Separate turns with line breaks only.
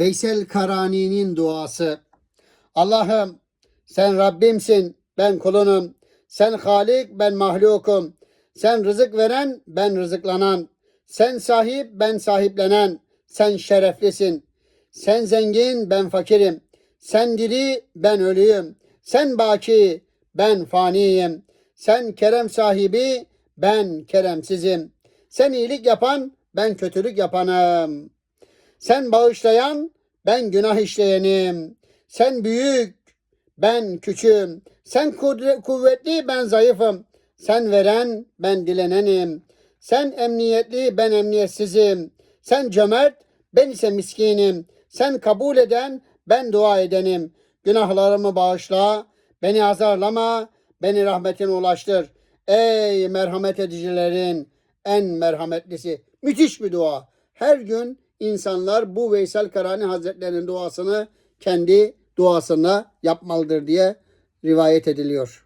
Veysel Karani'nin duası. Allah'ım sen Rabbimsin, ben kulunum. Sen Halik, ben mahlukum. Sen rızık veren, ben rızıklanan. Sen sahip, ben sahiplenen. Sen şereflisin. Sen zengin, ben fakirim. Sen diri, ben ölüyüm. Sen baki, ben faniyim. Sen kerem sahibi, ben keremsizim. Sen iyilik yapan, ben kötülük yapanım. Sen bağışlayan, ben günah işleyenim. Sen büyük, ben küçüğüm. Sen kuvvetli, ben zayıfım. Sen veren, ben dilenenim. Sen emniyetli, ben emniyetsizim. Sen cömert, ben ise miskinim. Sen kabul eden, ben dua edenim. Günahlarımı bağışla, beni azarlama, beni rahmetine ulaştır. Ey merhamet edicilerin en merhametlisi. Müthiş bir dua. Her gün insanlar bu Veysel Karani Hazretleri'nin duasını kendi duasına yapmalıdır diye rivayet ediliyor.